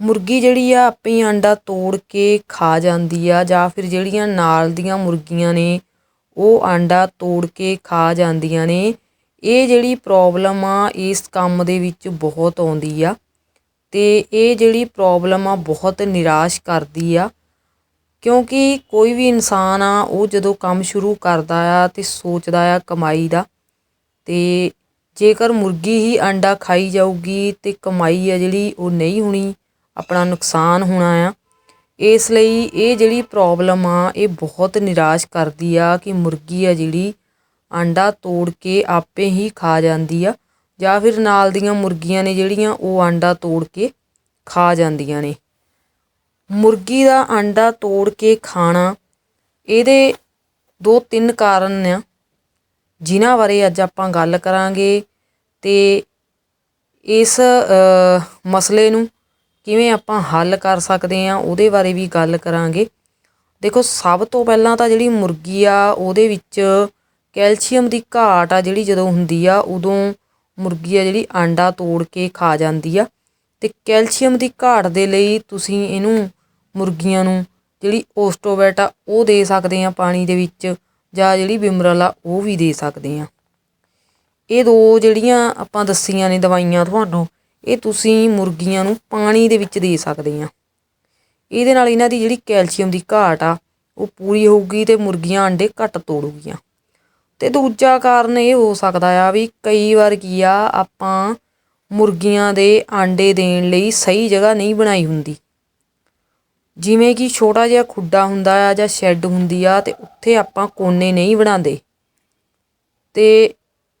ਮੁਰਗੀ ਜਿਹੜੀ ਆ, ਆਪੇ ਹੀ ਆਂਡਾ ਤੋੜ ਕੇ ਖਾ ਜਾਂਦੀ ਆ, ਜਾਂ ਫਿਰ ਜਿਹੜੀਆਂ ਨਾਲ ਦੀਆਂ ਮੁਰਗੀਆਂ ਨੇ, ਉਹ ਆਂਡਾ ਤੋੜ ਕੇ ਖਾ ਜਾਂਦੀਆਂ ਨੇ। ਇਹ ਜਿਹੜੀ ਪ੍ਰੋਬਲਮ ਆ, ਇਸ ਕੰਮ ਦੇ ਵਿੱਚ ਬਹੁਤ ਆਉਂਦੀ ਆ। ਤੇ ਇਹ ਜਿਹੜੀ ਪ੍ਰੋਬਲਮ ਆ, ਬਹੁਤ ਨਿਰਾਸ਼ ਕਰਦੀ ਆ। ਕਿਉਂਕਿ ਕੋਈ ਵੀ ਇਨਸਾਨ ਆ, ਉਹ ਜਦੋਂ ਕੰਮ ਸ਼ੁਰੂ ਕਰਦਾ ਆ ਤੇ ਸੋਚਦਾ ਆ ਕਮਾਈ ਦਾ, ਤੇ ਜੇਕਰ ਮੁਰਗੀ ਹੀ ਅੰਡਾ ਖਾਈ ਜਾਊਗੀ ਤੇ ਕਮਾਈ ਆ ਜਿਹੜੀ, ਉਹ ਨਹੀਂ ਹੋਣੀ। ਆਪਣਾ ਨੁਕਸਾਨ ਹੋਣਾ ਆ। ਇਸ ਲਈ ਇਹ ਜਿਹੜੀ ਪ੍ਰੋਬਲਮ ਆ, ਇਹ ਬਹੁਤ ਨਿਰਾਸ਼ ਕਰਦੀ ਆ ਕਿ ਮੁਰਗੀ ਆ ਜਿਹੜੀ ਆਂਡਾ ਤੋੜ ਕੇ ਆਪੇ ਹੀ ਖਾ ਜਾਂਦੀ ਆ, ਜਾਂ ਫਿਰ ਨਾਲ ਦੀਆਂ ਮੁਰਗੀਆਂ ਨੇ ਜਿਹੜੀਆਂ ਉਹ ਆਂਡਾ ਤੋੜ ਕੇ ਖਾ ਜਾਂਦੀਆਂ ਨੇ। ਮੁਰਗੀ ਦਾ ਆਂਡਾ ਤੋੜ ਕੇ ਖਾਣਾ, ਇਹਦੇ ਦੋ ਤਿੰਨ ਕਾਰਨ ਆ ਜਿਨ੍ਹਾਂ ਬਾਰੇ ਅੱਜ ਆਪਾਂ ਗੱਲ ਕਰਾਂਗੇ ਤੇ ਇਸ ਮਸਲੇ ਨੂੰ ਕਿਵੇਂ ਆਪਾਂ ਹੱਲ ਕਰ ਸਕਦੇ ਆ, ਉਹਦੇ ਬਾਰੇ ਵੀ ਗੱਲ ਕਰਾਂਗੇ। ਦੇਖੋ, ਸਭ ਤੋਂ ਪਹਿਲਾਂ ਤਾਂ ਜਿਹੜੀ ਮੁਰਗੀ ਆ, ਉਹਦੇ ਵਿੱਚ ਕੈਲਸ਼ੀਅਮ ਦੀ ਘਾਟ ਆ ਜਿਹੜੀ ਜਦੋਂ ਹੁੰਦੀ ਆ, ਉਦੋਂ ਮੁਰਗੀ ਆ ਜਿਹੜੀ ਆਂਡਾ ਤੋੜ ਕੇ ਖਾ ਜਾਂਦੀ ਆ। ਤੇ ਕੈਲਸ਼ੀਅਮ ਦੀ ਘਾਟ ਦੇ ਲਈ ਤੁਸੀਂ ਇਹਨੂੰ ਮੁਰਗੀਆਂ ਨੂੰ ਜਿਹੜੀ ਓਸਟੋਵੈਟ ਆ, ਉਹ ਦੇ ਸਕਦੇ ਆ ਪਾਣੀ ਦੇ ਵਿੱਚ, ਜਾਂ ਜਿਹੜੀ ਬਿਮਰਲ ਆ, ਉਹ ਵੀ ਦੇ ਸਕਦੇ ਆ। ਇਹ ਦੋ ਜਿਹੜੀਆਂ ਆਪਾਂ ਦੱਸੀਆਂ ਨੇ ਦਵਾਈਆਂ ਤੁਹਾਨੂੰ ਇਹ ਤੁਸੀਂ ਮੁਰਗੀਆਂ ਨੂੰ ਪਾਣੀ ਦੇ ਵਿੱਚ ਦੇ ਸਕਦੇ ਆ। ਇਹਦੇ ਨਾਲ ਇਹਨਾਂ ਦੀ ਜਿਹੜੀ ਕੈਲਸ਼ੀਅਮ ਦੀ ਘਾਟ ਆ, ਉਹ ਪੂਰੀ ਹੋਊਗੀ ਤੇ ਮੁਰਗੀਆਂ ਅੰਡੇ ਘੱਟ ਤੋੜੂਗੀਆਂ। ਤੇ ਦੂਜਾ ਕਾਰਨ ਇਹ ਹੋ ਸਕਦਾ ਆ ਵੀ ਕਈ ਵਾਰ ਕੀ ਆ, ਆਪਾਂ ਮੁਰਗੀਆਂ ਦੇ ਆਂਡੇ ਦੇਣ ਲਈ ਸਹੀ ਜਗ੍ਹਾ ਨਹੀਂ ਬਣਾਈ ਹੁੰਦੀ। ਜਿਵੇਂ ਕਿ ਛੋਟਾ ਜਿਹਾ ਖੁੱਡਾ ਹੁੰਦਾ ਆ ਜਾਂ ਸ਼ੈੱਡ ਹੁੰਦੀ ਆ ਤੇ ਉੱਥੇ ਆਪਾਂ ਕੋਨੇ ਨਹੀਂ ਬਣਾਉਂਦੇ। ਤੇ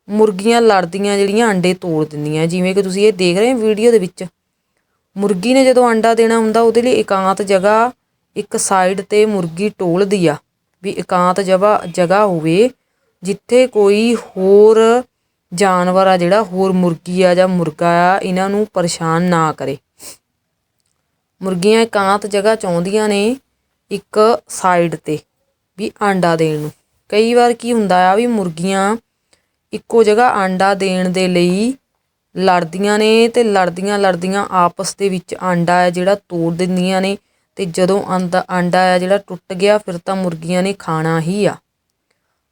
ਮੁਰਗੀਆਂ ਲੜਦੀਆਂ ਜਿਹੜੀਆਂ ਅੰਡੇ ਤੋੜ ਦਿੰਦੀਆਂ। ਜਿਵੇਂ ਕਿ ਤੁਸੀਂ ਇਹ ਦੇਖ ਰਹੇ ਹੋ ਵੀਡੀਓ ਦੇ ਵਿੱਚ। ਮੁਰਗੀ ਨੇ ਜਦੋਂ ਅੰਡਾ ਦੇਣਾ ਹੁੰਦਾ, ਉਹਦੇ ਲਈ ਇਕਾਂਤ ਜਗ੍ਹਾ ਇੱਕ ਸਾਈਡ ਤੇ ਮੁਰਗੀ ਟੋਲਦੀ ਆ ਵੀ ਇਕਾਂਤ ਜਗ੍ਹਾ ਜਗ੍ਹਾ ਹੋਵੇ, ਜਿੱਥੇ ਕੋਈ ਹੋਰ ਜਾਨਵਰ ਆ ਜਿਹੜਾ, ਹੋਰ ਮੁਰਗੀ ਆ ਜਾਂ ਮੁਰਗਾ ਆ, ਇਹਨਾਂ ਨੂੰ ਪਰੇਸ਼ਾਨ ਨਾ ਕਰੇ। ਮੁਰਗੀਆਂ ਇਕਾਂਤ ਜਗ੍ਹਾ ਚਾਹੁੰਦੀਆਂ ਨੇ ਇੱਕ ਸਾਈਡ ਤੇ ਵੀ ਆਂਡਾ ਦੇਣ ਨੂੰ। ਕਈ ਵਾਰ ਕੀ ਹੁੰਦਾ ਆ ਵੀ ਮੁਰਗੀਆਂ ਇੱਕੋ ਜਗ੍ਹਾ ਆਂਡਾ ਦੇਣ ਦੇ ਲਈ ਲੜਦੀਆਂ ਨੇ ਤੇ ਲੜਦੀਆਂ ਲੜਦੀਆਂ ਆਪਸ ਦੇ ਵਿੱਚ ਆਂਡਾ ਹੈ ਜਿਹੜਾ ਤੋੜ ਦਿੰਦੀਆਂ ਨੇ ਤੇ ਜਦੋਂ ਆਂਡਾ ਆ ਜਿਹੜਾ ਟੁੱਟ ਗਿਆ ਫਿਰ ਤਾਂ ਮੁਰਗੀਆਂ ਨੇ ਖਾਣਾ ਹੀ ਆ।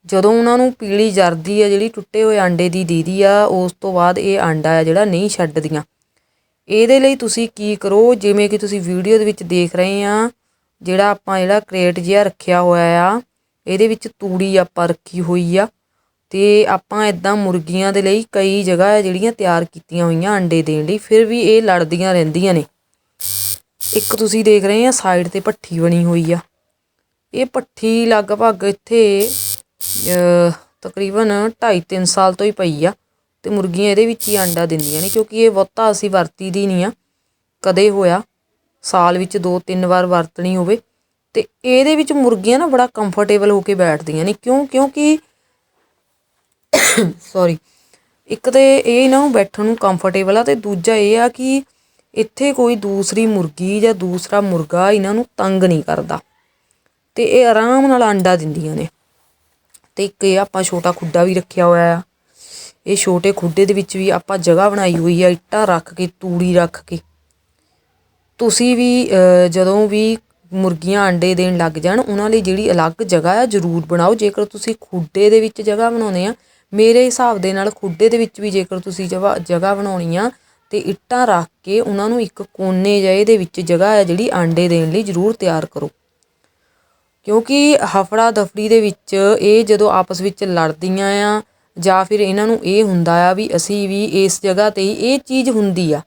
ਜਦੋਂ ਉਹਨਾਂ ਨੂੰ ਪੀਲੀ ਜਰਦੀ ਆ ਜਿਹੜੀ ਟੁੱਟੇ ਹੋਏ ਆਂਡੇ ਦੀ ਦੀਦੀ ਆ, ਉਸ ਤੋਂ ਬਾਅਦ ਇਹ ਆਂਡਾ ਆ ਜਿਹੜਾ ਨਹੀਂ ਛੱਡਦੀਆਂ। ਇਹਦੇ ਲਈ ਤੁਸੀਂ ਕੀ ਕਰੋ, ਜਿਵੇਂ ਕਿ ਤੁਸੀਂ ਵੀਡੀਓ ਦੇ ਵਿੱਚ ਦੇਖ ਰਹੇ ਆ, ਜਿਹੜਾ ਆਪਾਂ ਜਿਹੜਾ ਕ੍ਰੇਟ ਜਿਹਾ ਰੱਖਿਆ ਹੋਇਆ ਆ, ਇਹਦੇ ਵਿੱਚ ਤੂੜੀ ਆਪਾਂ ਰੱਖੀ ਹੋਈ ਆ। ਤੇ ਆਪਾਂ ਇਦਾਂ ਮੁਰਗੀਆਂ ਦੇ ਲਈ ਕਈ ਜਗ੍ਹਾ ਹੈ ਜਿਹੜੀਆਂ ਤਿਆਰ ਕੀਤੀਆਂ ਹੋਈਆਂ ਅੰਡੇ ਦੇਣ ਲਈ, ਫਿਰ ਵੀ ਇਹ ਲੜਦੀਆਂ ਰਹਿੰਦੀਆਂ ਨੇ। ਇੱਕ ਤੁਸੀਂ ਦੇਖ ਰਹੇ ਆ, ਸਾਈਡ ਤੇ ਪੱਠੀ ਬਣੀ ਹੋਈ ਆ। ਇਹ ਪੱਠੀ ਲਗਭਗ ਇੱਥੇ ਤਕਰੀਬਨ 2.5 3 ਸਾਲ ਤੋਂ ਹੀ ਪਈ ਆ ਤੇ ਮੁਰਗੀਆਂ ਇਹਦੇ ਵਿੱਚ ਹੀ ਅੰਡਾ ਦਿੰਦੀਆਂ ਨੇ, ਕਿਉਂਕਿ ਇਹ ਬਹੁਤਾ ਅਸੀਂ ਵਰਤੀ ਦੀ ਨਹੀਂ ਆ। ਕਦੇ ਹੋਇਆ, ਸਾਲ ਵਿੱਚ ਦੋ ਤਿੰਨ ਵਾਰ ਵਰਤਣੀ ਹੋਵੇ ਤੇ ਇਹਦੇ ਵਿੱਚ ਮੁਰਗੀਆਂ ਨਾ ਬੜਾ ਕੰਫਰਟੇਬਲ ਹੋ ਕੇ ਬੈਠਦੀਆਂ ਨੇ। ਕਿਉਂ? ਕਿਉਂਕਿ ਸੌਰੀ ਇੱਕ ਤੇ ਇਹ ਇਹਨਾਂ ਨੂੰ ਬੈਠਣ ਨੂੰ ਕੰਫਰਟੇਬਲ ਆ ਤੇ ਦੂਜਾ ਇਹ ਆ ਕਿ ਇੱਥੇ ਕੋਈ ਦੂਸਰੀ ਮੁਰਗੀ ਜਾਂ ਦੂਸਰਾ ਮੁਰਗਾ ਇਹਨਾਂ ਨੂੰ ਤੰਗ ਨਹੀਂ ਕਰਦਾ। ਤੇ ਇਹ ਆਰਾਮ ਨਾਲ ਅੰਡਾ ਦਿੰਦੀਆਂ ਨੇ। ਤੇ ਇੱਕ ਇਹ ਆਪਾਂ ਛੋਟਾ ਖੁੱਡਾ ਵੀ ਰੱਖਿਆ ਹੋਇਆ ਆ। ਇਹ ਛੋਟੇ ਖੁੱਡੇ ਦੇ ਵਿੱਚ ਵੀ ਆਪਾਂ ਜਗ੍ਹਾ ਬਣਾਈ ਹੋਈ ਆ, ਇੱਟਾਂ ਰੱਖ ਕੇ, ਤੂੜੀ ਰੱਖ ਕੇ। ਤੁਸੀਂ ਵੀ ਜਦੋਂ ਵੀ ਮੁਰਗੀਆਂ ਅੰਡੇ ਦੇਣ ਲੱਗ ਜਾਣ, ਉਹਨਾਂ ਲਈ ਜਿਹੜੀ ਅਲੱਗ ਜਗ੍ਹਾ ਆ, ਜ਼ਰੂਰ ਬਣਾਓ। ਜੇਕਰ ਤੁਸੀਂ ਖੁੱਡੇ ਦੇ ਵਿੱਚ ਜਗ੍ਹਾ ਬਣਾਉਂਦੇ ਆ ਮੇਰੇ ਹਿਸਾਬ ਦੇ ਨਾਲ ਖੁੱਡੇ ਦੇ ਵਿੱਚ ਵੀ ਜੇਕਰ ਤੁਸੀਂ ਜਵਾ, ਜਗ੍ਹਾ ਬਣਾਉਣੀ ਆ ਤੇ ਇੱਟਾਂ ਰੱਖ ਕੇ ਉਹਨਾਂ ਨੂੰ ਇੱਕ ਕੋਨੇ ਜਿਹੇ ਦੇ ਵਿੱਚ ਜਗ੍ਹਾ ਆ ਜਿਹੜੀ ਆਂਡੇ ਦੇਣ ਲਈ ਜ਼ਰੂਰ ਤਿਆਰ ਕਰੋ। ਕਿਉਂਕਿ ਹਫੜਾ ਦਫੜੀ ਦੇ ਵਿੱਚ ਇਹ ਜਦੋਂ ਆਪਸ ਵਿੱਚ ਲੜਦੀਆਂ ਆ ਜਾਂ ਫਿਰ ਇਹਨਾਂ ਨੂੰ ਇਹ ਹੁੰਦਾ ਆ ਵੀ ਅਸੀਂ ਵੀ ਇਸ ਜਗ੍ਹਾ ਤੇ ਇਹ ਚੀਜ਼ ਹੁੰਦੀ ਆ,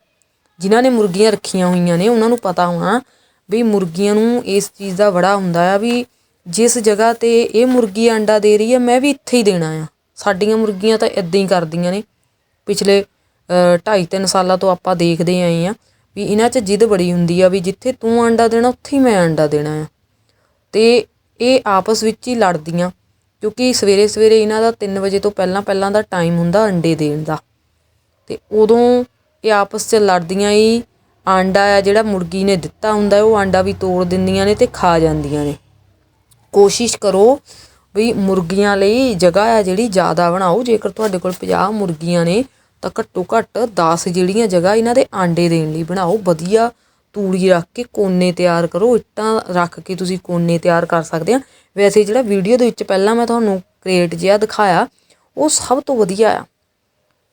ਜਿਨ੍ਹਾਂ ਨੇ ਮੁਰਗੀਆਂ ਰੱਖੀਆਂ ਹੋਈਆਂ ਨੇ, ਉਹਨਾਂ ਨੂੰ ਪਤਾ ਹੋਣਾ ਵੀ ਮੁਰਗੀਆਂ ਨੂੰ ਇਸ ਚੀਜ਼ ਦਾ ਬੜਾ ਹੁੰਦਾ ਆ ਵੀ ਜਿਸ ਜਗ੍ਹਾ ਤੇ ਇਹ ਮੁਰਗੀ ਅੰਡਾ ਦੇ ਰਹੀ ਆ, ਮੈਂ ਵੀ ਇੱਥੇ ਹੀ ਦੇਣਾ ਆ। ਸਾਡੀਆਂ ਮੁਰਗੀਆਂ ਤਾਂ ਇਦਾਂ ਹੀ ਕਰਦੀਆਂ ਨੇ। ਪਿਛਲੇ 2.5 3 ਸਾਲਾਂ ਤੋਂ ਆਪਾਂ ਦੇਖਦੇ ਆਏ ਆ ਵੀ ਇਹਨਾਂ 'ਚ ਜਿੱਦ ਬੜੀ ਹੁੰਦੀ ਆ ਵੀ ਜਿੱਥੇ ਤੂੰ ਆਂਡਾ ਦੇਣਾ, ਉੱਥੇ ਹੀ ਮੈਂ ਆਂਡਾ ਦੇਣਾ ਆ। ਤੇ ਇਹ ਆਪਸ ਵਿੱਚ ਹੀ ਲੜਦੀਆਂ, ਕਿਉਂਕਿ ਸਵੇਰੇ ਸਵੇਰੇ ਇਹਨਾਂ ਦਾ 3 ਵਜੇ ਤੋਂ ਪਹਿਲਾਂ ਪਹਿਲਾਂ ਦਾ ਟਾਈਮ ਹੁੰਦਾ ਅੰਡੇ ਦੇਣ ਦਾ। ਤੇ ਉਦੋਂ ਇਹ ਆਪਸ 'ਚ ਲੜਦੀਆਂ ਹੀ, ਆਂਡਾ ਆ ਜਿਹੜਾ ਮੁਰਗੀ ਨੇ ਦਿੱਤਾ ਹੁੰਦਾ, ਉਹ ਆਂਡਾ ਵੀ ਤੋੜ ਦਿੰਦੀਆਂ ਨੇ ਤੇ ਖਾ ਜਾਂਦੀਆਂ ਨੇ। ਕੋਸ਼ਿਸ਼ ਕਰੋ ਵੀ ਮੁਰਗੀਆਂ ਲਈ ਜਗ੍ਹਾ ਆ ਜਿਹੜੀ ਜ਼ਿਆਦਾ ਬਣਾਓ। ਜੇਕਰ ਤੁਹਾਡੇ ਕੋਲ 50 ਮੁਰਗੀਆਂ ਨੇ, ਤਾਂ ਘੱਟੋ ਘੱਟ 10 ਜਿਹੜੀਆਂ ਜਗ੍ਹਾ ਇਹਨਾਂ ਦੇ ਆਂਡੇ ਦੇਣ ਲਈ ਬਣਾਓ। ਵਧੀਆ ਤੂੜੀ ਰੱਖ ਕੇ ਕੋਨੇ ਤਿਆਰ ਕਰੋ। ਇੱਟਾਂ ਰੱਖ ਕੇ ਤੁਸੀਂ ਕੋਨੇ ਤਿਆਰ ਕਰ ਸਕਦੇ ਆ। ਵੈਸੇ ਜਿਹੜਾ ਵੀਡੀਓ ਦੇ ਵਿੱਚ ਪਹਿਲਾਂ ਮੈਂ ਤੁਹਾਨੂੰ ਕ੍ਰੇਟ ਜਿਹਾ ਦਿਖਾਇਆ, ਉਹ ਸਭ ਤੋਂ ਵਧੀਆ ਆ।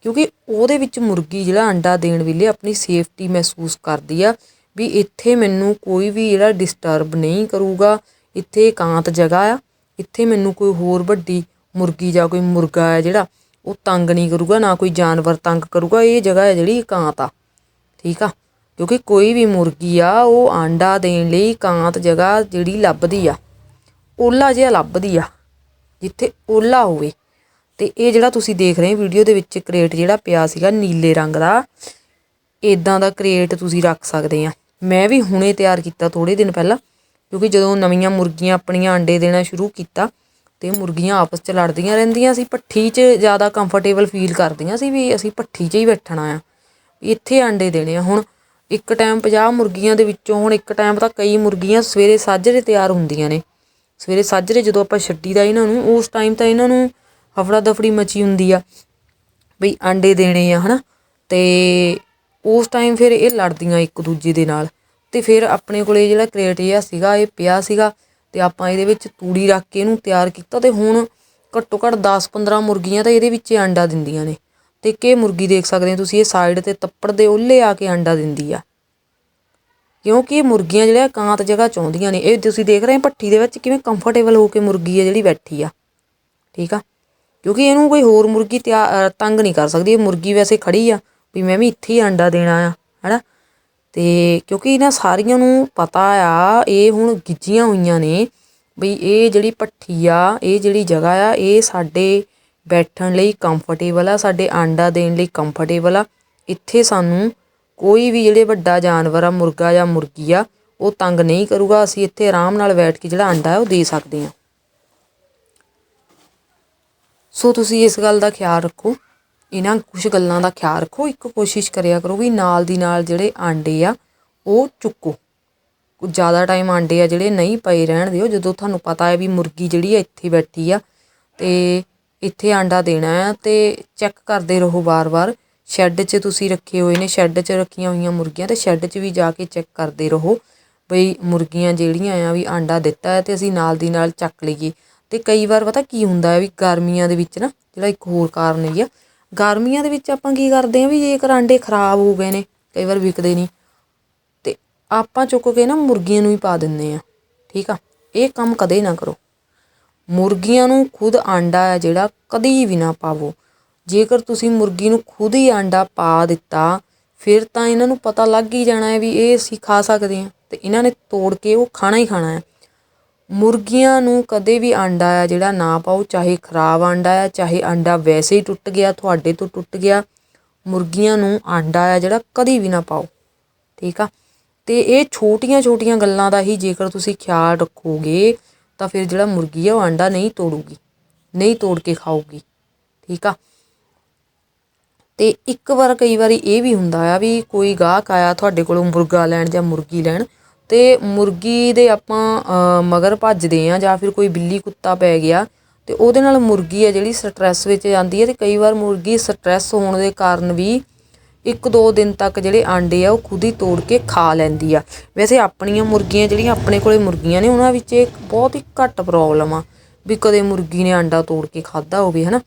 ਕਿਉਂਕਿ ਉਹਦੇ ਵਿੱਚ ਮੁਰਗੀ ਜਿਹੜਾ ਅੰਡਾ ਦੇਣ ਵੇਲੇ ਆਪਣੀ ਸੇਫਟੀ ਮਹਿਸੂਸ ਕਰਦੀ ਆ ਵੀ ਇੱਥੇ ਮੈਨੂੰ ਕੋਈ ਵੀ ਜਿਹੜਾ ਡਿਸਟਰਬ ਨਹੀਂ ਕਰੂਗਾ। ਇੱਥੇ ਇਕਾਂਤ ਜਗ੍ਹਾ ਆ। ਇੱਥੇ ਮੈਨੂੰ ਕੋਈ ਹੋਰ ਵੱਡੀ ਮੁਰਗੀ ਜਾਂ ਕੋਈ ਮੁਰਗਾ ਹੈ ਜਿਹੜਾ ਉਹ ਤੰਗ ਨਹੀਂ ਕਰੂਗਾ, ਨਾ ਕੋਈ ਜਾਨਵਰ ਤੰਗ ਕਰੂਗਾ, ਇਹ ਜਗ੍ਹਾ ਹੈ ਜਿਹੜੀ ਇਕਾਂਤ ਆ, ਠੀਕ ਆ? ਕਿਉਂਕਿ ਕੋਈ ਵੀ ਮੁਰਗੀ ਆ, ਉਹ ਆਂਡਾ ਦੇਣ ਲਈ ਇਕਾਂਤ ਜਗ੍ਹਾ ਜਿਹੜੀ ਲੱਭਦੀ ਆ, ਓਲਾ ਜਿਹਾ ਲੱਭਦੀ ਆ, ਜਿੱਥੇ ਓਲਾ ਹੋਵੇ। ਤੇ ਇਹ ਜਿਹੜਾ ਤੁਸੀਂ ਦੇਖ ਰਹੇ ਵੀਡੀਓ ਦੇ ਵਿੱਚ ਕ੍ਰੇਟ ਜਿਹੜਾ ਪਿਆ ਸੀਗਾ ਨੀਲੇ ਰੰਗ ਦਾ ਇਦਾਂ ਦਾ ਕ੍ਰੇਟ ਤੁਸੀਂ ਰੱਖ ਸਕਦੇ ਆ। ਮੈਂ ਵੀ ਹੁਣੇ ਤਿਆਰ ਕੀਤਾ ਥੋੜੇ ਦਿਨ ਪਹਿਲਾਂ। ਕਿਉਂਕਿ ਜਦੋਂ ਨਵੀਆਂ ਮੁਰਗੀਆਂ ਆਪਣੀਆਂ ਅੰਡੇ ਦੇਣਾ ਸ਼ੁਰੂ ਕੀਤਾ ਤੇ ਮੁਰਗੀਆਂ ਆਪਸ 'ਚ ਲੜਦੀਆਂ ਰਹਿੰਦੀਆਂ ਸੀ ਪੱਠੀ 'ਚ ਜ਼ਿਆਦਾ ਕੰਫਰਟੇਬਲ ਫੀਲ ਕਰਦੀਆਂ ਸੀ ਵੀ ਅਸੀਂ ਪੱਠੀ 'ਚ ਹੀ ਬੈਠਣਾ ਆ, ਵੀ ਇੱਥੇ ਅੰਡੇ ਦੇਣੇ ਆ। ਹੁਣ ਇੱਕ ਟਾਈਮ 50 ਮੁਰਗੀਆਂ ਦੇ ਵਿੱਚੋਂ ਹੁਣ ਇੱਕ ਟਾਈਮ ਤਾਂ ਕਈ ਮੁਰਗੀਆਂ ਸਵੇਰੇ ਸਾਜਰੇ ਤਿਆਰ ਹੁੰਦੀਆਂ ਨੇ। ਸਵੇਰੇ ਸਾਜਰੇ ਜਦੋਂ ਆਪਾਂ ਛੱਡੀ ਦਾ ਇਹਨਾਂ ਨੂੰ, ਉਸ ਟਾਈਮ ਤਾਂ ਇਹਨਾਂ ਨੂੰ ਹਫੜਾ ਦਫੜੀ ਮਚੀ ਹੁੰਦੀ ਆ ਬਈ ਆਂਡੇ ਦੇਣੇ ਆ, ਹਨਾ? ਤੇ ਉਸ ਟਾਈਮ ਫਿਰ ਇਹ ਲੜਦੀਆਂ ਇੱਕ ਦੂਜੇ ਦੇ ਨਾਲ। ਤੇ ਫਿਰ ਆਪਣੇ ਕੋਲੇ ਜਿਹੜਾ ਕ੍ਰੇਟ ਜਿਹਾ ਸੀਗਾ, ਇਹ ਪਿਆ ਸੀਗਾ ਤੇ ਆਪਾਂ ਇਹਦੇ ਵਿੱਚ ਤੂੜੀ ਰੱਖ ਕੇ ਇਹਨੂੰ ਤਿਆਰ ਕੀਤਾ ਤੇ ਹੁਣ ਘੱਟੋ ਘੱਟ 10-15 ਮੁਰਗੀਆਂ ਤਾਂ ਇਹਦੇ ਵਿੱਚ ਹੀ ਅੰਡਾ ਦਿੰਦੀਆਂ ਨੇ। ਤੇ ਕਿ ਮੁਰਗੀ ਦੇਖ ਸਕਦੇ ਹੋ ਤੁਸੀਂ, ਇਹ ਸਾਈਡ ਤੇ ਤੱਪੜ ਦੇ ਉੱਲੇ ਆ ਕੇ ਅੰਡਾ ਦਿੰਦੀ ਆ। ਕਿਉਂਕਿ ਇਹ ਮੁਰਗੀਆਂ ਜਿਹੜੀਆਂ ਕਾਂਤ ਜਗ੍ਹਾ ਚਾਹੁੰਦੀਆਂ ਨੇ। ਇਹ ਤੁਸੀਂ ਦੇਖ ਰਹੇ ਹੋ ਭੱਠੀ ਦੇ ਵਿੱਚ ਕਿਵੇਂ ਕੰਫਰਟੇਬਲ ਹੋ ਕੇ ਮੁਰਗੀ ਹੈ ਜਿਹੜੀ ਬੈਠੀ ਆ। ਠੀਕ ਆ? ਕਿਉਂਕਿ ਇਹਨੂੰ ਕੋਈ ਹੋਰ ਮੁਰਗੀ ਤਿਆ ਤੰਗ ਨਹੀਂ ਕਰ ਸਕਦੀ। ਇਹ ਮੁਰਗੀ ਵੈਸੇ ਖੜੀ ਆ ਵੀ ਮੈਂ ਵੀ ਇੱਥੇ ਹੀ ਅੰਡਾ ਦੇਣਾ ਆ, ਹੈਨਾ? ਤੇ ਕਿਉਂਕਿ ਇਹਨਾਂ ਸਾਰੀਆਂ ਨੂੰ ਪਤਾ ਆ, ਇਹ ਹੁਣ ਗਿੱਜੀਆਂ ਹੋਈਆਂ ਨੇ ਬਈ ਇਹ ਜਿਹੜੀ ਭੱਠੀ ਆ, ਇਹ ਜਿਹੜੀ ਜਗ੍ਹਾ ਆ, ਇਹ ਸਾਡੇ ਬੈਠਣ ਲਈ ਕੰਫਰਟੇਬਲ ਆ, ਸਾਡੇ ਆਂਡਾ ਦੇਣ ਲਈ ਕੰਫਰਟੇਬਲ ਆ। ਇੱਥੇ ਸਾਨੂੰ ਕੋਈ ਵੀ ਜਿਹੜੇ ਵੱਡਾ ਜਾਨਵਰ ਆ, ਮੁਰਗਾ ਜਾਂ ਮੁਰਗੀ ਆ, ਉਹ ਤੰਗ ਨਹੀਂ ਕਰੂਗਾ, ਅਸੀਂ ਇੱਥੇ ਆਰਾਮ ਨਾਲ ਬੈਠ ਕੇ ਜਿਹੜਾ ਆਂਡਾ ਹੈ ਉਹ ਦੇ ਸਕਦੇ ਹਾਂ ਸੋ ਤੁਸੀਂ ਇਸ ਗੱਲ ਦਾ ਖਿਆਲ ਰੱਖੋ। ਇਹਨਾਂ ਕੁਝ ਗੱਲਾਂ ਦਾ ਖਿਆਲ ਰੱਖੋ, ਇੱਕ ਕੋਸ਼ਿਸ਼ ਕਰਿਆ ਕਰੋ ਵੀ ਨਾਲ ਦੀ ਨਾਲ ਜਿਹੜੇ ਆਂਡੇ ਆ, ਉਹ ਚੁੱਕੋ। ਕੁਝ ਜ਼ਿਆਦਾ ਟਾਈਮ ਆਂਡੇ ਆ ਜਿਹੜੇ ਨਹੀਂ ਪਏ ਰਹਿਣ ਦਿਓ, ਜਦੋਂ ਤੁਹਾਨੂੰ ਪਤਾ ਹੈ ਵੀ ਮੁਰਗੀ ਜਿਹੜੀ ਆ ਇੱਥੇ ਬੈਠੀ ਆ ਤੇ ਇੱਥੇ ਆਂਡਾ ਦੇਣਾ ਆ ਤੇ ਚੈੱਕ ਕਰਦੇ ਰਹੋ ਵਾਰ-ਵਾਰ। ਸ਼ੈੱਡ 'ਚ ਤੁਸੀਂ ਰੱਖੇ ਹੋਏ ਨੇ, ਸ਼ੈੱਡ 'ਚ ਰੱਖੀਆਂ ਹੋਈਆਂ ਮੁਰਗੀਆਂ ਤੇ ਸ਼ੈੱਡ 'ਚ ਵੀ ਜਾ ਕੇ ਚੈੱਕ ਕਰਦੇ ਰਹੋ ਬਈ ਮੁਰਗੀਆਂ ਜਿਹੜੀਆਂ ਆ ਵੀ ਆਂਡਾ ਦਿੱਤਾ ਹੈ ਤੇ ਅਸੀਂ ਨਾਲ ਦੀ ਨਾਲ ਚੱਕ ਲਈਏ। ਤੇ ਕਈ ਵਾਰ ਪਤਾ ਕੀ ਹੁੰਦਾ ਹੈ ਵੀ ਗਰਮੀਆਂ ਦੇ ਵਿੱਚ ਨਾ ਜਿਹੜਾ ਇੱਕ ਹੋਰ ਕਾਰਨ ਵੀ ਆ ਗਰਮੀਆਂ ਦੇ ਵਿੱਚ ਆਪਾਂ ਕੀ ਕਰਦੇ ਹਾਂ ਵੀ ਜੇਕਰ ਆਂਡੇ ਖਰਾਬ ਹੋ ਗਏ ਨੇ, ਕਈ ਵਾਰ ਵਿਕਦੇ ਨਹੀਂ। ਤੇ ਆਪਾਂ ਚੁੱਕ ਕੇ ਨਾ ਮੁਰਗੀਆਂ ਨੂੰ ਹੀ ਪਾ ਦਿੰਦੇ ਆ ਠੀਕ ਆ? ਇਹ ਕੰਮ ਕਦੇ ਨਾ ਕਰੋ। ਮੁਰਗੀਆਂ ਨੂੰ ਖੁਦ ਆਂਡਾ ਹੈ ਜਿਹੜਾ ਕਦੀ ਵੀ ਨਾ ਪਾਵੋ। ਜੇਕਰ ਤੁਸੀਂ ਮੁਰਗੀ ਨੂੰ ਖੁਦ ਹੀ ਆਂਡਾ ਪਾ ਦਿੱਤਾ, ਫਿਰ ਤਾਂ ਇਹਨਾਂ ਨੂੰ ਪਤਾ ਲੱਗ ਹੀ ਜਾਣਾ ਹੈ ਵੀ ਇਹ ਅਸੀਂ ਖਾ ਸਕਦੇ ਹਾਂ। ਤੇ ਇਹਨਾਂ ਨੇ ਤੋੜ ਕੇ ਉਹ ਖਾਣਾ ਹੀ ਖਾਣਾ ਹੈ। ਮੁਰਗੀਆਂ ਨੂੰ ਕਦੇ ਵੀ ਆਂਡਾ ਆ ਜਿਹੜਾ ਨਾ ਪਾਓ, ਚਾਹੇ ਖਰਾਬ ਆਂਡਾ ਆ, ਚਾਹੇ ਆਂਡਾ ਵੈਸੇ ਹੀ ਟੁੱਟ ਗਿਆ, ਤੁਹਾਡੇ ਤੋਂ ਟੁੱਟ ਗਿਆ, ਮੁਰਗੀਆਂ ਨੂੰ ਆਂਡਾ ਆ ਜਿਹੜਾ ਕਦੀ ਵੀ ਨਾ ਪਾਓ। ਠੀਕ ਆ? ਤੇ ਇਹ ਛੋਟੀਆਂ ਛੋਟੀਆਂ ਗੱਲਾਂ ਦਾ ਹੀ ਜੇਕਰ ਤੁਸੀਂ ਖਿਆਲ ਰੱਖੋਗੇ, ਤਾਂ ਫਿਰ ਜਿਹੜਾ ਮੁਰਗੀ ਆ ਉਹ ਆਂਡਾ ਨਹੀਂ ਤੋੜੂਗੀ, ਨਹੀਂ ਤੋੜ ਕੇ ਖਾਊਗੀ। ਠੀਕ ਆ? ਤੇ ਇੱਕ ਵਾਰ ਕਈ ਵਾਰੀ ਇਹ ਵੀ ਹੁੰਦਾ ਆ ਵੀ ਕੋਈ ਗਾਹਕ ਆਇਆ ਤੁਹਾਡੇ ਕੋਲੋਂ ਮੁਰਗਾ ਲੈਣ ਜਾਂ ਮੁਰਗੀ ਲੈਣ ਤੇ ਮੁਰਗੀ ਦੇ ਆਪਾਂ ਮਗਰ ਭੱਜਦੇ ਹਾਂ ਜਾਂ ਫਿਰ ਕੋਈ ਬਿੱਲੀ ਕੁੱਤਾ ਪੈ ਗਿਆ ਅਤੇ ਉਹਦੇ ਨਾਲ ਮੁਰਗੀ ਆ ਜਿਹੜੀ ਸਟ੍ਰੈਸ ਵਿੱਚ ਜਾਂਦੀ ਹੈ ਅਤੇ ਕਈ ਵਾਰ ਮੁਰਗੀ ਸਟ੍ਰੈਸ ਹੋਣ ਦੇ ਕਾਰਨ ਵੀ ਇੱਕ ਦੋ ਦਿਨ ਤੱਕ ਜਿਹੜੇ ਆਂਡੇ ਆ ਉਹ ਖੁਦ ਹੀ ਤੋੜ ਕੇ ਖਾ ਲੈਂਦੀ ਆ। ਵੈਸੇ ਆਪਣੀਆਂ ਮੁਰਗੀਆਂ ਜਿਹੜੀਆਂ ਆਪਣੇ ਕੋਲੇ ਮੁਰਗੀਆਂ ਨੇ, ਉਹਨਾਂ ਵਿੱਚ ਇੱਕ ਬਹੁਤ ਹੀ ਘੱਟ ਪ੍ਰੋਬਲਮ ਆ ਵੀ ਕਦੇ ਮੁਰਗੀ ਨੇ ਆਂਡਾ ਤੋੜ ਕੇ ਖਾਦਾ ਹੋਵੇ, ਹਨਾ?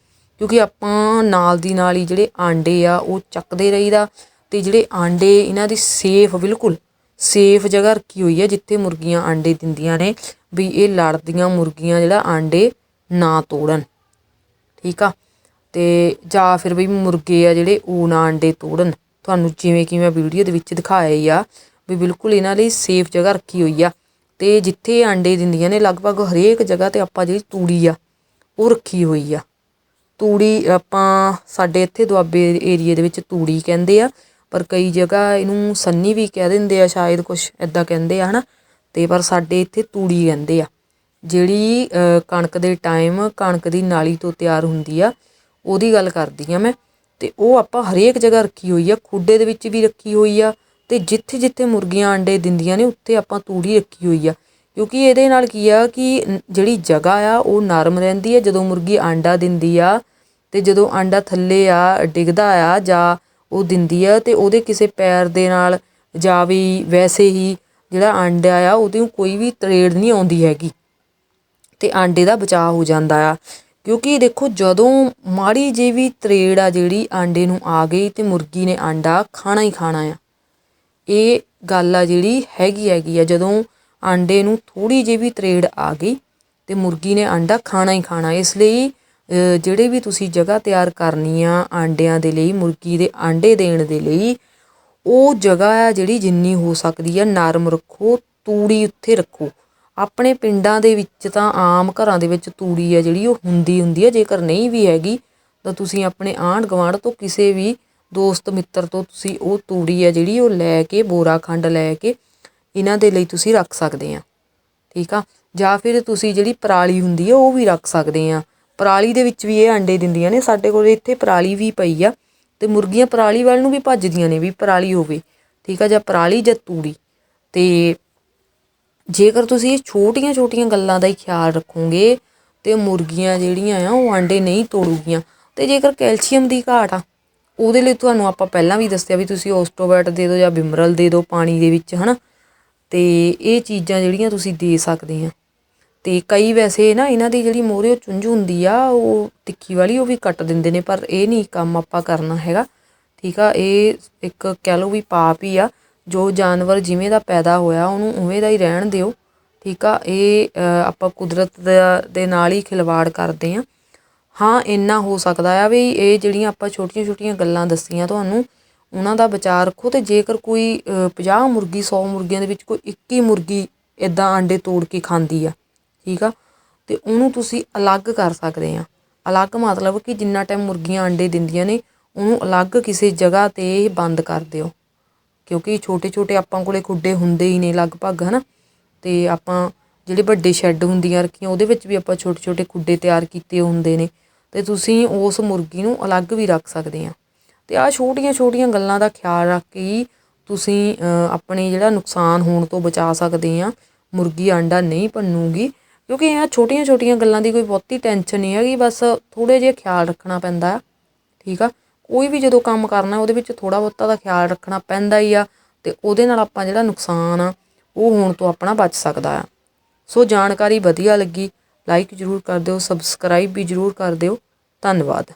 ਕਿਉਂਕਿ ਆਪਾਂ ਨਾਲ ਦੀ ਨਾਲ ਹੀ ਜਿਹੜੇ ਆਂਡੇ ਆ ਉਹ ਚੱਕਦੇ ਰਹੀਦਾ ਤੇ ਜਿਹੜੇ ਆਂਡੇ ਇਹਨਾਂ ਦੀ ਸੇਫ ਬਿਲਕੁਲ ਸੇਫ ਜਗ੍ਹਾ ਰੱਖੀ ਹੋਈ ਹੈ ਜਿੱਥੇ ਮੁਰਗੀਆਂ ਆਂਡੇ ਦਿੰਦੀਆਂ ਨੇ ਵੀ ਇਹ ਲੜਦੀਆਂ ਮੁਰਗੀਆਂ ਜਿਹੜਾ ਆਂਡੇ ਨਾ ਤੋੜਨ। ਠੀਕ ਆ? ਤੇ ਜਾਂ ਫਿਰ ਵੀ ਮੁਰਗੇ ਆ ਜਿਹੜੇ ਉਹ ਨਾ ਆਂਡੇ ਤੋੜਨ। ਤੁਹਾਨੂੰ ਜਿਵੇਂ ਕਿ ਮੈਂ ਵੀਡੀਓ ਦੇ ਵਿੱਚ ਦਿਖਾਇਆ ਆ ਵੀ ਬਿਲਕੁਲ ਇਹਨਾਂ ਲਈ ਸੇਫ ਜਗ੍ਹਾ ਰੱਖੀ ਹੋਈ ਆ। ਤੇ ਜਿੱਥੇ ਆਂਡੇ ਦਿੰਦੀਆਂ ਨੇ ਲਗਭਗ ਹਰੇਕ ਜਗ੍ਹਾ ਤੇ ਆਪਾਂ ਜਿਹੜੀ ਤੂੜੀ ਆ, ਉਹ ਰੱਖੀ ਹੋਈ ਆ। ਤੂੜੀ ਆਪਾਂ ਸਾਡੇ ਇੱਥੇ ਦੁਆਬੇ ਏਰੀਏ ਦੇ ਵਿੱਚ ਤੂੜੀ ਕਹਿੰਦੇ ਆ। ਪਰ ਕਈ ਜਗ੍ਹਾ ਇਹਨੂੰ ਸੰਨੀ ਵੀ ਕਹਿ ਦਿੰਦੇ ਆ, ਸ਼ਾਇਦ ਕੁਝ ਐਦਾਂ ਕਹਿੰਦੇ ਆ, ਹਨਾ? ਤੇ ਪਰ ਸਾਡੇ ਇੱਥੇ ਤੂੜੀ ਕਹਿੰਦੇ ਆ। ਜਿਹੜੀ ਕਣਕ ਦੇ ਟਾਈਮ ਕਣਕ ਦੀ ਨਾਲੀ ਤੋਂ ਤਿਆਰ ਹੁੰਦੀ ਆ, ਉਹਦੀ ਗੱਲ ਕਰਦੀ ਆ ਮੈਂ। ਤੇ ਉਹ ਆਪਾਂ ਹਰੇਕ ਜਗ੍ਹਾ ਰੱਖੀ ਹੋਈ ਆ, ਖੁੱਡੇ ਦੇ ਵਿੱਚ ਵੀ ਰੱਖੀ ਹੋਈ ਆ, ਤੇ ਜਿੱਥੇ ਜਿੱਥੇ ਮੁਰਗੀਆਂ ਅੰਡੇ ਦਿੰਦੀਆਂ ਨੇ, ਉੱਥੇ ਆਪਾਂ ਤੂੜੀ ਰੱਖੀ ਹੋਈ ਆ। ਕਿਉਂਕਿ ਇਹਦੇ ਨਾਲ ਕੀ ਆ ਕਿ ਜਿਹੜੀ ਜਗ੍ਹਾ ਆ, ਉਹ ਨਰਮ ਰਹਿੰਦੀ ਆ। ਜਦੋਂ ਮੁਰਗੀ ਆਂਡਾ ਦਿੰਦੀ ਆ, ਤੇ ਜਦੋਂ ਆਂਡਾ ਥੱਲੇ ਆ, ਡਿੱਗਦਾ ਆ ਜਾਂ ਉਹ ਦਿੰਦੀ ਆ ਅਤੇ ਉਹਦੇ ਕਿਸੇ ਪੈਰ ਦੇ ਨਾਲ ਜਾਂ ਵੀ ਵੈਸੇ ਹੀ ਜਿਹੜਾ ਆਂਡਾ ਆ ਉਹਦੇ ਕੋਈ ਵੀ ਤਰੇੜ ਨਹੀਂ ਆਉਂਦੀ ਹੈਗੀ। ਅਤੇ ਆਂਡੇ ਦਾ ਬਚਾਅ ਹੋ ਜਾਂਦਾ ਆ। ਕਿਉਂਕਿ ਦੇਖੋ ਜਦੋਂ ਮਾੜੀ ਜਿਹੀ ਵੀ ਤਰੇੜ ਆ ਜਿਹੜੀ ਆਂਡੇ ਨੂੰ ਆ ਗਈ ਤੇ ਮੁਰਗੀ ਨੇ ਆਂਡਾ ਖਾਣਾ ਹੀ ਖਾਣਾ ਆ। ਇਹ ਗੱਲ ਆ ਜਿਹੜੀ ਹੈਗੀ ਹੈਗੀ ਆ। ਜਦੋਂ ਆਂਡੇ ਨੂੰ ਥੋੜੀ ਜਿਹੀ ਵੀ ਤਰੇੜ ਆ ਗਈ ਤੇ ਮੁਰਗੀ ਨੇ ਆਂਡਾ ਖਾਣਾ ਹੀ ਖਾਣਾ। ਇਸ ਲਈ ਜਿਹੜੇ ਵੀ ਤੁਸੀਂ ਜਗ੍ਹਾ ਤਿਆਰ ਕਰਨੀ ਆ ਆਂਡਿਆਂ ਦੇ ਲਈ, ਮੁਰਗੀ ਦੇ ਆਂਡੇ ਦੇਣ ਦੇ ਲਈ, ਉਹ ਜਗ੍ਹਾ ਆ ਜਿਹੜੀ ਜਿੰਨੀ ਹੋ ਸਕਦੀ ਆ, ਨਰਮ ਰੱਖੋ, ਤੂੜੀ ਉੱਥੇ ਰੱਖੋ। ਆਪਣੇ ਪਿੰਡਾਂ ਦੇ ਵਿੱਚ ਤਾਂ ਆਮ ਘਰਾਂ ਦੇ ਵਿੱਚ ਤੂੜੀ ਆ ਜਿਹੜੀ, ਉਹ ਹੁੰਦੀ ਹੁੰਦੀ ਆ, ਜੇਕਰ ਨਹੀਂ ਵੀ ਹੈਗੀ, ਤਾਂ ਤੁਸੀਂ ਆਪਣੇ ਆਂਢ ਗੁਆਂਢ ਤੋਂ ਕਿਸੇ ਵੀ ਦੋਸਤ, ਮਿੱਤਰ ਤੋਂ ਤੁਸੀਂ ਉਹ ਤੂੜੀ ਆ ਜਿਹੜੀ, ਉਹ ਲੈ ਕੇ, ਬੋਰਾ ਖੰਡ ਲੈ ਕੇ ਇਹਨਾਂ ਦੇ ਲਈ ਤੁਸੀਂ ਰੱਖ ਸਕਦੇ ਆ। ਠੀਕ ਆ? ਜਾਂ ਫਿਰ ਤੁਸੀਂ ਜਿਹੜੀ ਪਰਾਲੀ ਹੁੰਦੀ ਆ, ਉਹ ਵੀ ਰੱਖ ਸਕਦੇ ਆ। ਪਰਾਲੀ ਦੇ ਵਿੱਚ ਵੀ ਇਹ ਅੰਡੇ ਦਿੰਦੀਆਂ ਨੇ, ਸਾਡੇ ਕੋਲ ਇੱਥੇ ਪਰਾਲੀ ਵੀ ਪਈ ਆ ਤੇ ਮੁਰਗੀਆਂ ਪਰਾਲੀ ਵੱਲ ਨੂੰ ਵੀ ਭੱਜਦੀਆਂ ਨੇ ਵੀ ਪਰਾਲੀ ਹੋਵੇ, ਠੀਕ ਆ, ਜਾਂ ਪਰਾਲੀ ਜਾਂ ਤੂੜੀ। ਤੇ ਜੇਕਰ ਤੁਸੀਂ ਇਹ ਛੋਟੀਆਂ ਛੋਟੀਆਂ ਗੱਲਾਂ ਦਾ ਹੀ ਖਿਆਲ ਰੱਖੋਗੇ ਤੇ ਮੁਰਗੀਆਂ ਜਿਹੜੀਆਂ ਆ, ਉਹ ਆਂਡੇ ਨਹੀਂ ਤੋੜੂਗੀਆਂ। ਤੇ ਜੇਕਰ ਕੈਲਸ਼ੀਅਮ ਦੀ ਘਾਟ ਆ, ਉਹਦੇ ਲਈ ਤੁਹਾਨੂੰ ਆਪਾਂ ਪਹਿਲਾਂ ਵੀ ਦੱਸਿਆ ਵੀ ਤੁਸੀਂ ਓਸਟੋਬੈਟ ਦੇ ਦਿਓ ਜਾਂ ਬਿਮਰਲ ਦੇ ਦਿਓ ਪਾਣੀ ਦੇ ਵਿੱਚ, ਹਨਾ? ਤੇ ਇਹ ਚੀਜ਼ਾਂ ਜਿਹੜੀਆਂ ਤੁਸੀਂ ਦੇ ਸਕਦੇ ਆ। ਤੇ ਕਈ ਵੈਸੇ ਨਾ ਇਹਨਾਂ ਦੀ ਜਿਹੜੀ ਮੋਹਰੇ ਉਹ ਚੁੰਝ ਹੁੰਦੀ ਆ ਉਹ ਤਿੱਖੀ ਵਾਲੀ ਉਹ ਵੀ ਕੱਟ ਦਿੰਦੇ ਨੇ ਪਰ ਇਹ ਨਹੀਂ ਕੰਮ ਆਪਾਂ ਕਰਨਾ ਹੈਗਾ। ਠੀਕ ਆ ਇਹ ਇੱਕ ਕਹਿ ਲਓ ਵੀ ਪਾਪ ਹੀ ਆ। ਜੋ ਜਾਨਵਰ ਜਿਵੇਂ ਦਾ ਪੈਦਾ ਹੋਇਆ ਉਹਨੂੰ ਉਵੇਂ ਦਾ ਹੀ ਰਹਿਣ ਦਿਓ। ਠੀਕ ਆ ਇਹ ਆਪਾਂ ਕੁਦਰਤ ਦੇ ਨਾਲ ਹੀ ਖਿਲਵਾੜ ਕਰਦੇ ਆ। ਹਾਂ ਇੰਨਾ ਹੋ ਸਕਦਾ ਆ ਵੀ ਇਹ ਜਿਹੜੀਆਂ ਆਪਾਂ ਛੋਟੀਆਂ ਛੋਟੀਆਂ ਗੱਲਾਂ ਦੱਸੀਆਂ ਤੁਹਾਨੂੰ ਉਹਨਾਂ ਦਾ ਵਿਚਾਰ ਰੱਖੋ ਤੇ ਜੇਕਰ ਕੋਈ ਅ, 50 ਮੁਰਗੀ 100 ਮੁਰਗੀਆਂ ਦੇ ਵਿੱਚ ਕੋਈ 21 ਮੁਰਗੀ ਇਦਾਂ ਆਂਡੇ ਤੋੜ ਕੇ ਖਾਂਦੀ ਆ ਠੀਕ ਆ? ਤੇ ਉਹਨੂੰ ਤੁਸੀਂ ਅਲੱਗ ਕਰ ਸਕਦੇ ਆ। ਅਲੱਗ ਮਤਲਬ ਕਿ ਜਿੰਨਾ ਟਾਈਮ ਮੁਰਗੀਆਂ ਆਂਡੇ ਦਿੰਦੀਆਂ ਨੇ, ਉਹਨੂੰ ਅਲੱਗ ਕਿਸੇ ਜਗ੍ਹਾ ਤੇ ਬੰਦ ਕਰ ਦਿਓ। ਕਿਉਂਕਿ ਛੋਟੇ ਛੋਟੇ ਆਪਾਂ ਕੋਲੇ ਖੁੱਡੇ ਹੁੰਦੇ ਹੀ ਨੇ ਲਗਭਗ, ਹਨਾ? ਤੇ ਆਪਾਂ ਜਿਹੜੇ ਵੱਡੇ ਸ਼ੈੱਡ ਹੁੰਦੀਆਂ ਰੱਖੀਆਂ, ਉਹਦੇ ਵਿੱਚ ਵੀ ਆਪਾਂ ਛੋਟੇ ਛੋਟੇ ਖੁੱਡੇ ਤਿਆਰ ਕੀਤੇ ਹੁੰਦੇ ਨੇ। ਤੇ ਤੁਸੀਂ ਉਸ ਮੁਰਗੀ ਨੂੰ ਅਲੱਗ ਵੀ ਰੱਖ ਸਕਦੇ ਆ। ਤੇ ਆ ਛੋਟੀਆਂ ਛੋਟੀਆਂ ਗੱਲਾਂ ਦਾ ਖਿਆਲ ਰੱਖ ਕੇ ਹੀ ਤੁਸੀਂ ਆਪਣੇ ਜਿਹੜਾ ਨੁਕਸਾਨ ਹੋਣ ਤੋਂ ਬਚਾ ਸਕਦੇ ਆ। ਮੁਰਗੀ ਆਂਡਾ ਨਹੀਂ ਭੰਨੂਗੀ। ਕਿਉਂਕਿ ਇਹ ਛੋਟੀਆਂ ਛੋਟੀਆਂ ਗੱਲਾਂ ਦੀ ਕੋਈ ਬਹੁਤੀ ਟੈਨਸ਼ਨ ਨਹੀਂ ਹੈਗੀ, ਬਸ ਥੋੜੇ ਜਿਹਾ ਖਿਆਲ ਰੱਖਣਾ ਪੈਂਦਾ ਆ ਠੀਕ ਆ? ਕੋਈ ਵੀ ਜਦੋਂ ਕੰਮ ਕਰਨਾ ਉਹਦੇ ਵਿੱਚ ਥੋੜਾ ਬਹੁਤਾ ਦਾ ਖਿਆਲ ਰੱਖਣਾ ਪੈਂਦਾ ਹੀ ਆ ਤੇ ਉਹਦੇ ਨਾਲ ਆਪਾਂ ਜਿਹੜਾ ਨੁਕਸਾਨ ਆ, ਉਹ ਹੋਣ ਤੋਂ ਆਪਣਾ ਬਚ ਸਕਦਾ ਆ। ਸੋ ਜਾਣਕਾਰੀ ਵਧੀਆ ਲੱਗੀ ਲਾਈਕ ਜਰੂਰ ਕਰ ਦਿਓ ਸਬਸਕ੍ਰਾਈਬ ਵੀ ਜਰੂਰ ਕਰ ਦਿਓ। ਧੰਨਵਾਦ।